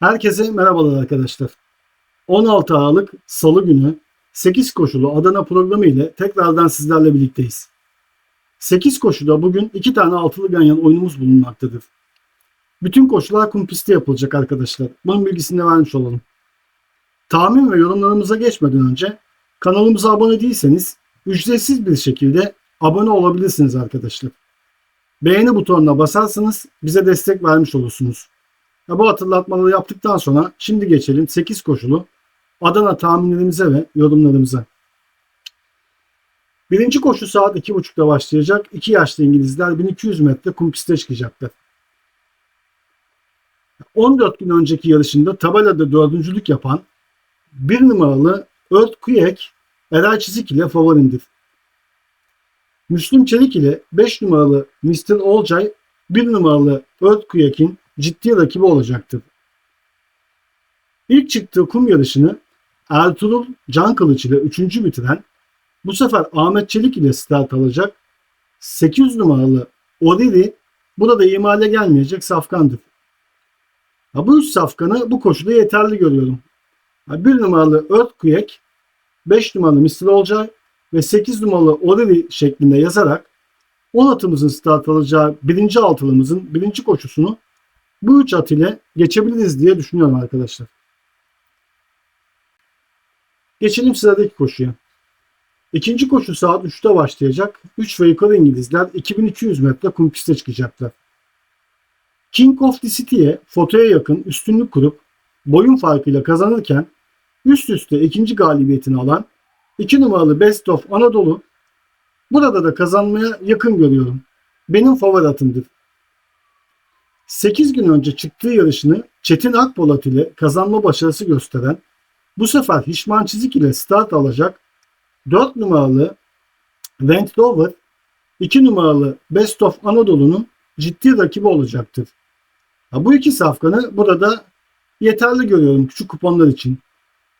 Herkese merhabalar arkadaşlar. 16 Aralık Salı günü 8 koşulu Adana programı ile tekrardan sizlerle birlikteyiz. 8 koşuda bugün 2 tane altılı ganyan oyunumuz bulunmaktadır. Bütün koşular kum pistte yapılacak arkadaşlar. Bunun bilgisini vermiş olalım. Tahmin ve yorumlarımıza geçmeden önce kanalımıza abone değilseniz ücretsiz bir şekilde abone olabilirsiniz arkadaşlar. Beğeni butonuna basarsanız bize destek vermiş olursunuz. Ya bu hatırlatmaları yaptıktan sonra şimdi geçelim 8 koşulu Adana tahminlerimize ve yorumlarımıza. Birinci koşu saat 2.30'da başlayacak. 2 yaşlı İngilizler 1200 metre kum piste çıkacaklar. 14 gün önceki yarışında tabelada dördüncülük yapan bir numaralı Earthquake Eray Çizik ile favorindir. Müslüm Çelik ile 5 numaralı Mr. Olcay 1 numaralı Earthquake'in ciddi rakibi olacaktır. İlk çıktığı kum yarışını Ertuğrul Can Kılıç ile 3. bitiren bu sefer Ahmet Çelik ile start alacak 8 numaralı Oriri burada imale gelmeyecek safkandır. Ha, bu üç safkanı bu koşuda yeterli görüyorum. Ha, 1 numaralı Earthquake, 5 numaralı Mr. Olcay ve 8 numaralı Oriri şeklinde yazarak 10 atımızın start alacağı birinci altılımızın birinci koşusunu bu üç at ile geçebiliriz diye düşünüyorum arkadaşlar. Geçelim sıradaki koşuya. İkinci koşu saat 3'te başlayacak. 3 ve yukarı İngilizler 2200 metre kum piste çıkacaklar. King of the City'ye fotoya yakın üstünlük kurup boyun farkıyla kazanırken üst üste ikinci galibiyetini alan 2 numaralı Best of Anadolu burada da kazanmaya yakın görüyorum. Benim favori atımdır. 8 gün önce çıktığı yarışını Çetin Akpolat ile kazanma başarısı gösteren bu sefer Hişman Çizik ile start alacak 4 numaralı Went Rover 2 numaralı Best of Anadolu'nun ciddi rakibi olacaktır. Ha, bu iki safkanı burada yeterli görüyorum küçük kuponlar için.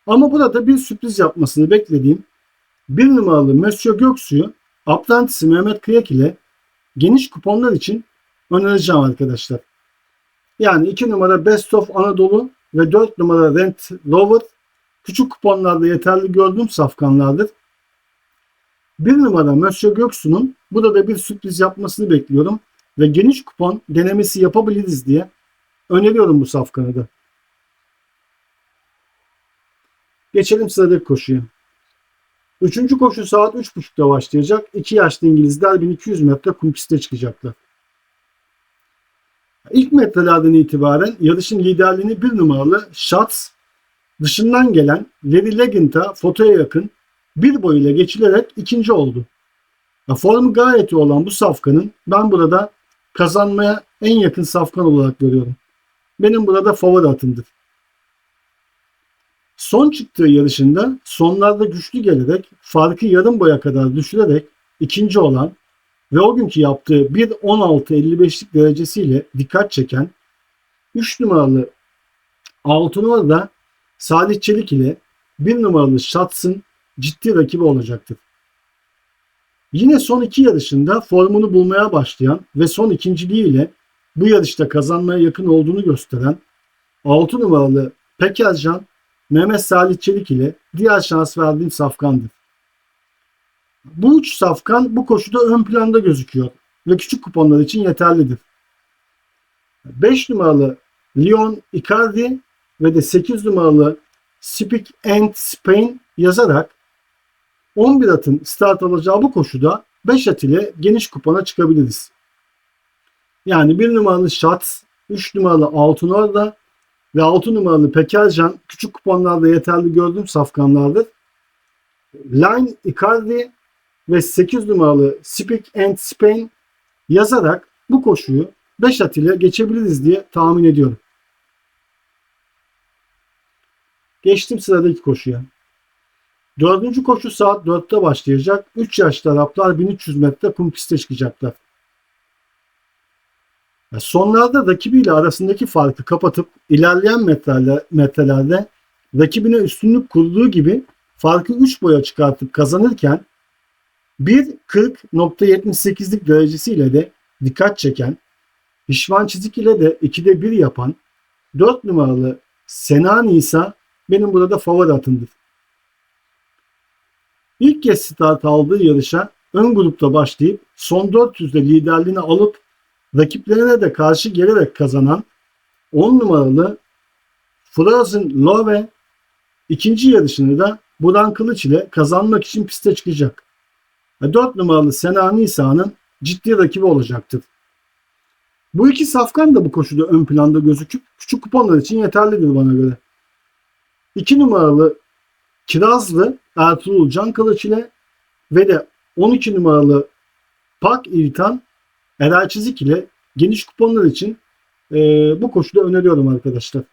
Ama burada bir sürpriz yapmasını beklediğim bir numaralı Monsieur Göksu'yu Apprentice'i Mehmet Kıyak ile geniş kuponlar için önereceğim arkadaşlar. Yani 2 numara Best of Anadolu ve 4 numara Rent Rover küçük kuponlarda yeterli gördüğüm safkanlardır. 1 numara Monsieur Göksu'nun burada da bir sürpriz yapmasını bekliyorum ve geniş kupon denemesi yapabiliriz diye öneriyorum bu safkanı da. Geçelim sıradaki koşuya. Üçüncü koşu saat 3.30'da başlayacak. 2 yaşlı İngilizler 1200 metre kum piste çıkacaklar. İlk metrelerden itibaren yarışın liderliğini bir numaralı Schatz dışından gelen Larry Leggint'a fotoya yakın bir boyuyla geçilerek ikinci oldu. Formu gayet iyi olan bu safkanın ben burada kazanmaya en yakın safkan olarak görüyorum. Benim burada favori atımdır. Son çıktığı yarışında sonlarda güçlü gelerek farkı yarım boya kadar düşürerek ikinci olan ve o günkü yaptığı 1.16.55'lik derecesiyle dikkat çeken 3 numaralı Altınor da Salih Çelik ile 1 numaralı Schatz'ın ciddi rakibi olacaktır. Yine son iki yarışında formunu bulmaya başlayan ve son ikinciliğiyle bu yarışta kazanmaya yakın olduğunu gösteren 6 numaralı Pekercan Mehmet Salih Çelik ile diğer şans verdiğim safkandır. Bu üç safkan bu koşuda ön planda gözüküyor ve küçük kuponlar için yeterlidir. 5 numaralı Leon Icardi ve de 8 numaralı Speak and Spain yazarak 11 atın start alacağı bu koşuda 5 at ile geniş kupona çıkabiliriz. Yani 1 numaralı Şat, 3 numaralı Altunor'da ve 6 numaralı Pekercan küçük kuponlarda yeterli gördüğüm safkanlardır. Line Icardi ve 8 numaralı Speak and Spain yazarak bu koşuyu 5 at ile geçebiliriz diye tahmin ediyorum. Geçtim sıradaki koşuya. Dördüncü koşu saat 4'te başlayacak. 3 yaşlı Araplar 1300 metre kum piste çıkacaklar. Sonlarda rakibiyle arasındaki farkı kapatıp ilerleyen metrelerde, metrelerde rakibine üstünlük kurduğu gibi farkı 3 boya çıkartıp kazanırken 1.40.78'lik derecesiyle de dikkat çeken, pişman çizik ile de 2'de 1 yapan 4 numaralı Sena Nisa benim burada favori atımdır. İlk kez start aldığı yarışa ön grupta başlayıp son 400'de liderliğini alıp rakiplerine de karşı gelerek kazanan 10 numaralı Frozen Love ikinci yarışını da Buran Kılıç ile kazanmak için piste çıkacak. 4 numaralı Sena Nisa'nın ciddi rakibi olacaktır. Bu iki safkan da bu koşuda ön planda gözüküp küçük kuponlar için yeterlidir bana göre. 2 numaralı Kirazlı Ertuğrul Can Kılıç ile ve de 12 numaralı Pak İltan Eray Çizik ile geniş kuponlar için e, bu koşuda öneriyorum arkadaşlar.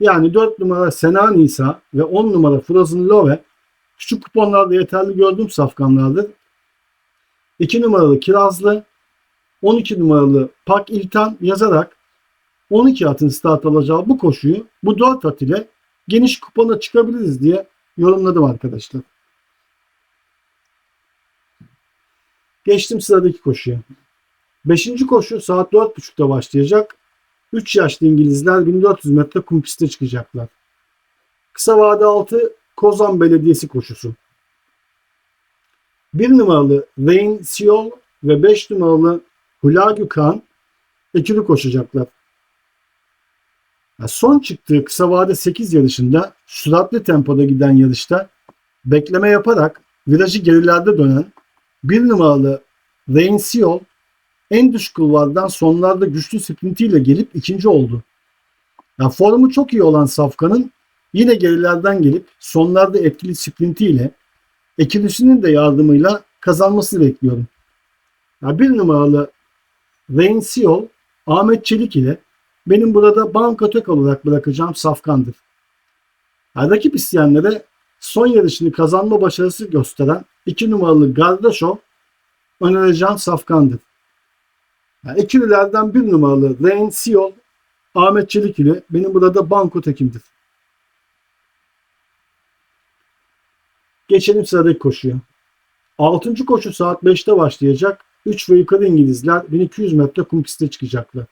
Yani 4 numara Sena Nisa ve 10 numara Frozen Love küçük kuponlarda yeterli gördüğüm safkanlardır. 2 numaralı Kirazlı, 12 numaralı Pak İltan yazarak 12 atın start alacağı bu koşuyu bu 4 at ile geniş kupona çıkabiliriz diye yorumladım arkadaşlar. Geçtim sıradaki koşuya. Beşinci koşu saat 4.30'da başlayacak. 3 yaşlı İngilizler 1400 metre kum piste çıkacaklar. Kısa vade 6 Kozan Belediyesi koşusu. 1 numaralı Rain Siol ve 5 numaralı Hulagü Khan ikili koşacaklar. Son çıktığı kısa vade 8 yarışında süratli tempoda giden yarışta bekleme yaparak virajı gerilerde dönen 1 numaralı Rain Siol en düşük kulvardan sonlarda güçlü sprintiyle gelip ikinci oldu. Yani formu çok iyi olan Safkan'ın yine gerilerden gelip sonlarda etkili sprintiyle ekilisinin de yardımıyla kazanmasını bekliyorum. Yani bir numaralı Rain Siol Ahmet Çelik ile benim burada banka tek olarak bırakacağım Safkan'dır. Yani rakip isteyenlere son yarışını kazanma başarısı gösteren 2 numaralı Gardaşov önereceğim Safkan'dır. Yani ikililerden bir numaralı Rain Siol Ahmet Çelik ile benim burada banko tekimdir. Geçelim sıradaki koşuya. 6. koşu saat 5'te başlayacak. 3 ve yukarı İngilizler 1200 metre kum piste çıkacaklar.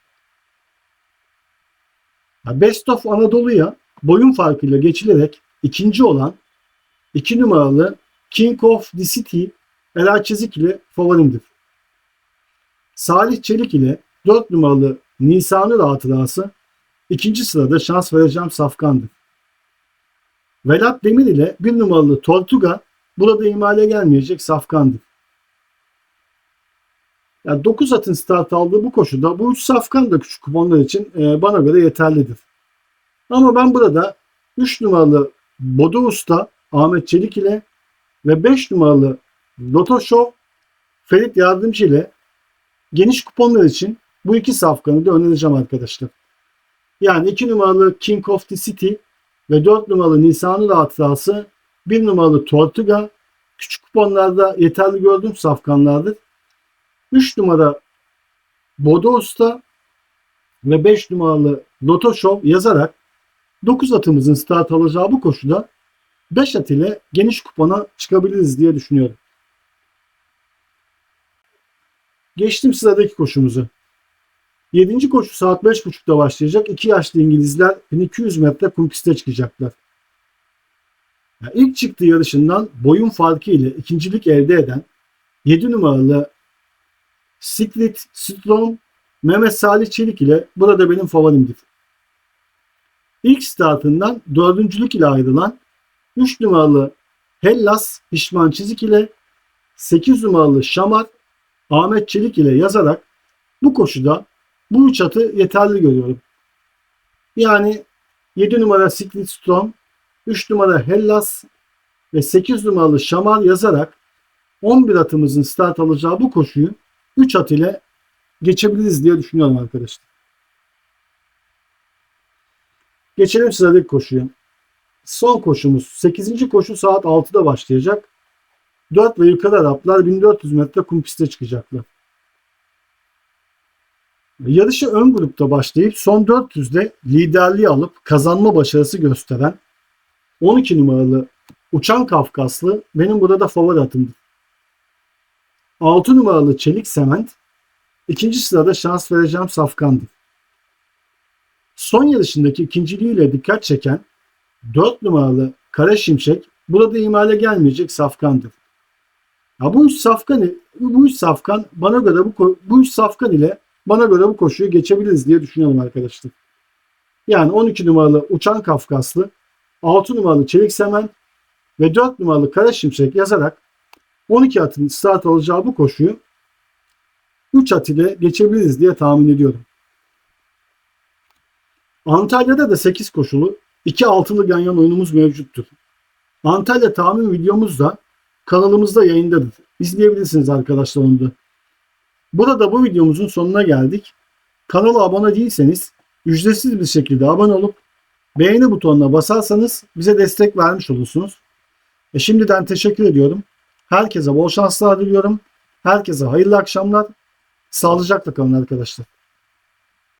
Best of Anadolu'ya boyun farkıyla geçilerek ikinci olan 2 numaralı King of the City Eray Çizik ile favorimdir. Salih Çelik ile 4 numaralı Nisan'ı hatırası ikinci sırada şans vereceğim Safkan'dır. Velat Demir ile 1 numaralı Tortuga burada imale gelmeyecek Safkan'dır. Yani 9 atın start aldığı bu koşuda bu 3 safkan da küçük kuponlar için e, bana göre yeterlidir. Ama ben burada 3 numaralı Bodo Usta Ahmet Çelik ile ve 5 numaralı Loto Show Ferit Yardımcı ile geniş kuponlar için bu iki safkanı da önereceğim arkadaşlar. Yani 2 numaralı King of the City ve 4 numaralı Nisan'ın hatırası 1 numaralı Tortuga küçük kuponlarda yeterli gördüğüm safkanlardır. 3 numara Bodo Usta ve 5 numaralı Loto Show yazarak 9 atımızın start alacağı bu koşuda 5 at ile geniş kupona çıkabiliriz diye düşünüyorum. Geçtim sıradaki koşumuzu. 7. koşu saat 5.30'da başlayacak. 2 yaşlı İngilizler 1200 metre kum piste çıkacaklar. Yani ilk çıktığı yarışından boyun farkı ile ikincilik elde eden 7 numaralı Secret Storm Mehmet Salih Çelik ile burada benim favorimdir. İlk startından dördüncülük ile ayrılan 3 numaralı Hellas Hişman Çizik ile 8 numaralı Şamar Ahmet Çelik ile yazarak bu koşuda bu üç atı yeterli görüyorum. Yani 7 numara Secret Storm, 3 numara Hellas ve 8 numaralı Şamar yazarak 11 atımızın start alacağı bu koşuyu 3 at ile geçebiliriz diye düşünüyorum arkadaşlar. Geçelim sıradaki koşuya. Son koşumuz 8. koşu saat 6'da başlayacak. 4 ve yukarı Araplar 1400 metre kum piste çıkacaklar. Yarışı ön grupta başlayıp son 400'de liderliği alıp kazanma başarısı gösteren 12 numaralı Uçan Kafkaslı benim burada favori atımdır. 6 numaralı Çelik Sement ikinci sırada şans vereceğim Safkan'dır. Son yarışındaki ikinciliğiyle dikkat çeken 4 numaralı Kara Şimşek burada imale gelmeyecek safkandır. Ya bu üç safkan bu üç safkan bana göre bu bu üç safkan ile bana göre bu koşuyu geçebiliriz diye düşünüyorum arkadaşlar. Yani 12 numaralı Uçan Kafkaslı, 6 numaralı Çelik Semen ve 4 numaralı Kara Şimşek yazarak 12 atın start alacağı bu koşuyu 3 at ile geçebiliriz diye tahmin ediyorum. Antalya'da da 8 koşulu 2 altılı ganyan oyunumuz mevcuttur. Antalya tahmin videomuz da kanalımızda yayındadır. İzleyebilirsiniz arkadaşlar onu da. Burada bu videomuzun sonuna geldik. Kanala abone değilseniz ücretsiz bir şekilde abone olup beğeni butonuna basarsanız bize destek vermiş olursunuz. E şimdiden teşekkür ediyorum. Herkese bol şanslar diliyorum. Herkese hayırlı akşamlar. Sağlıcakla kalın arkadaşlar.